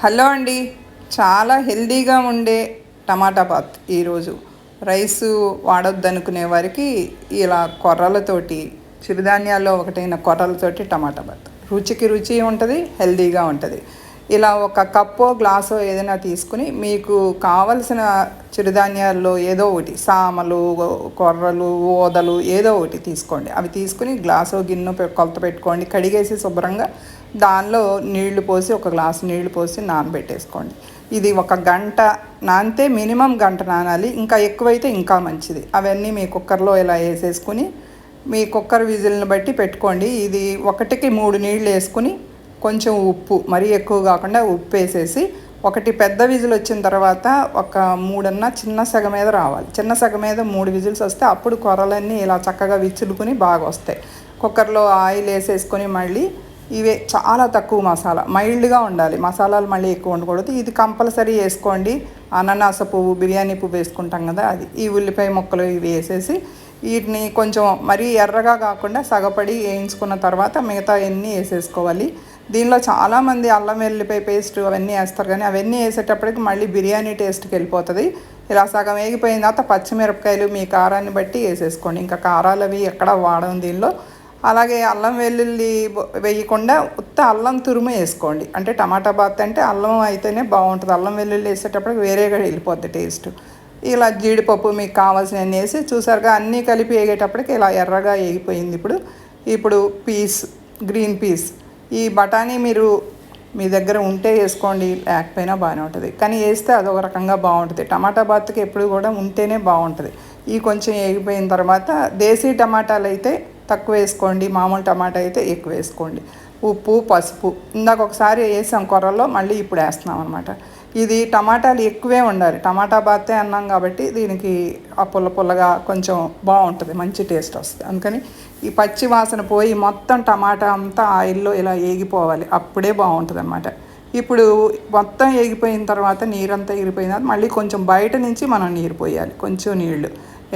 Hello అండి. చాలా హెల్దీగా ఉండే టమాటా పాత్ ఈరోజు. రైస్ వాడొద్దనుకునే వారికి ఇలా కొర్రలతోటి చిరుధాన్యాల్లో ఒకటైన కొర్రలతోటి టమాటా పాత్. రుచికి రుచి ఉంటుంది హెల్దీగా ఉంటుంది. ఇలా ఒక కప్పో గ్లాసో ఏదైనా తీసుకుని మీకు కావలసిన చిరుధాన్యాల్లో ఏదో ఒకటి సామలు కొర్రలు ఓదలు ఏదో ఒకటి తీసుకోండి. అవి తీసుకుని గ్లాసో గిన్నె కొలత పెట్టుకోండి. కడిగేసి శుభ్రంగా దానిలో నీళ్ళు పోసి ఒక గ్లాసు నీళ్ళు పోసి నానబెట్టేసుకోండి. ఇది ఒక గంట నానితే మినిమం గంట నానాలి. ఇంకా ఎక్కువైతే ఇంకా మంచిది. అవన్నీ మీ కుక్కర్లో ఇలా వేసేసుకుని మీ కుక్కర్ విజిల్ని బట్టి పెట్టుకోండి. ఇది ఒకటికి మూడు నీళ్ళు వేసుకుని కొంచెం ఉప్పు మరీ ఎక్కువ కాకుండా ఉప్పు వేసేసి ఒకటి పెద్ద విజిల్ వచ్చిన తర్వాత ఒక మూడన్న చిన్న సగ మీద రావాలి. చిన్న సగ మీద మూడు విజిల్స్ వస్తే అప్పుడు కొరలన్నీ ఇలా చక్కగా విచ్చులుకుని బాగా వస్తాయి కుక్కర్లో ఆయిల్ వేసేసుకొని మళ్ళీ ఇవే చాలా తక్కువ మసాలా. మైల్డ్గా ఉండాలి. మసాలాలు మళ్ళీ ఎక్కువ ఉండకూడదు. ఇది కంపల్సరీ వేసుకోండి. అనానాస పువ్వు బిర్యానీ పువ్వు వేసుకుంటాం కదా అది. ఈ ఉల్లిపాయ ముక్కలు ఇవి వేసేసి వీటిని కొంచెం మరీ ఎర్రగా కాకుండా సగపడి వేయించుకున్న తర్వాత మిగతా ఎన్ని వేసేసుకోవాలి. దీనిలో చాలామంది అల్లం వెల్లిపాయ పేస్ట్ అవన్నీ వేస్తారు కానీ అవన్నీ వేసేటప్పటికి మళ్ళీ బిర్యానీ టేస్ట్కి వెళ్ళిపోతుంది. ఇలా సగం వేగిపోయిన తర్వాత పచ్చిమిరపకాయలు మీ కారాన్ని బట్టి వేసేసుకోండి. ఇంకా కారాలు అవి ఎక్కడ వాడడం దీనిలో. అలాగే అల్లం వెల్లుల్లి వేయకుండా ఉత్త అల్లం తురుము వేసుకోండి. అంటే టమాటా బాత్ అంటే అల్లం అయితేనే బాగుంటుంది. అల్లం వెల్లుల్లి వేసేటప్పటికి వేరేగా వెళ్ళిపోద్ది టేస్ట్. ఇలా జీడిపప్పు మీకు కావాల్సినవి వేసి చూసారుగా అన్నీ కలిపి వేగేటప్పటికి ఇలా ఎర్రగా వేగిపోయింది ఇప్పుడు. ఇప్పుడు పీస్ గ్రీన్ పీస్. ఈ బఠానీ మీరు మీ దగ్గర ఉంటే వేసుకోండి. లేకపోయినా బాగానే ఉంటుంది. కానీ వేస్తే అదొక రకంగా బాగుంటుంది. టమాటా బాత్కి ఎప్పుడు కూడా ఉంటేనే బాగుంటుంది. ఈ కొంచెం వేగిపోయిన తర్వాత దేశీ టమాటాలు అయితే తక్కువ వేసుకోండి మామూలు టమాటా అయితే ఎక్కువ వేసుకోండి. ఉప్పు పసుపు ఇందాక ఒకసారి వేసాం కొర్రలో మళ్ళీ ఇప్పుడు వేస్తున్నాం అనమాట ఇది టమాటాలు ఎక్కువే ఉండాలి. టమాటా బాతే అన్నాం కాబట్టి దీనికి ఆ పుల్ల పుల్లగా కొంచెం బాగుంటుంది మంచి టేస్ట్ వస్తుంది. అందుకని ఈ పచ్చి వాసన పోయి మొత్తం టమాటా అంతా ఆయిల్లో ఇలా ఏగిపోవాలి అప్పుడే బాగుంటుంది అనమాట ఇప్పుడు మొత్తం ఏగిపోయిన తర్వాత నీరంతా ఎగిరిపోయిన తర్వాత మళ్ళీ కొంచెం బయట నుంచి మనం నీరు పోయాలి కొంచెం నీళ్ళు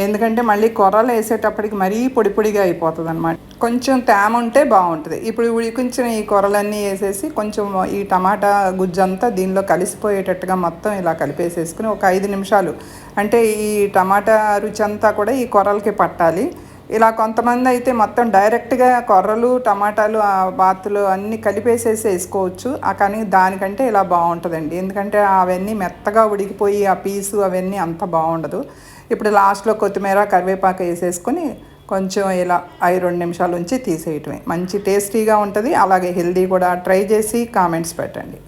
ఎందుకంటే మళ్ళీ కొర్రలు వేసేటప్పటికి మరీ పొడి పొడిగా అయిపోతుంది అనమాట కొంచెం తేమ ఉంటే బాగుంటుంది. ఇప్పుడు ఉడికించిన ఈ కొర్రలన్నీ వేసేసి కొంచెం ఈ టమాటా గుజ్జంతా దీనిలో కలిసిపోయేటట్టుగా మొత్తం ఇలా కలిపేసేసుకుని ఒక ఐదు నిమిషాలు. అంటే ఈ టమాటా రుచి అంతా కూడా ఈ కొర్రలకి పట్టాలి. ఇలా కొంతమంది అయితే మొత్తం డైరెక్ట్గా కొర్రలు టమాటాలు ఆ బాతులు అన్నీ కలిపేసేసి వేసుకోవచ్చు. కానీ దానికంటే ఇలా బాగుంటుందండి. ఎందుకంటే అవన్నీ మెత్తగా ఉడికిపోయి ఆ పీసు అవన్నీ అంత బాగుండదు. ఇప్పుడు లాస్ట్లో కొత్తిమీర కరివేపాకు వేసేసుకొని కొంచెం ఇలా ఐదు రెండు నిమిషాల నుంచి తీసేయటమే. మంచి టేస్టీగా ఉంటుంది. అలాగే హెల్దీ కూడా. ట్రై చేసి కామెంట్స్ పెట్టండి.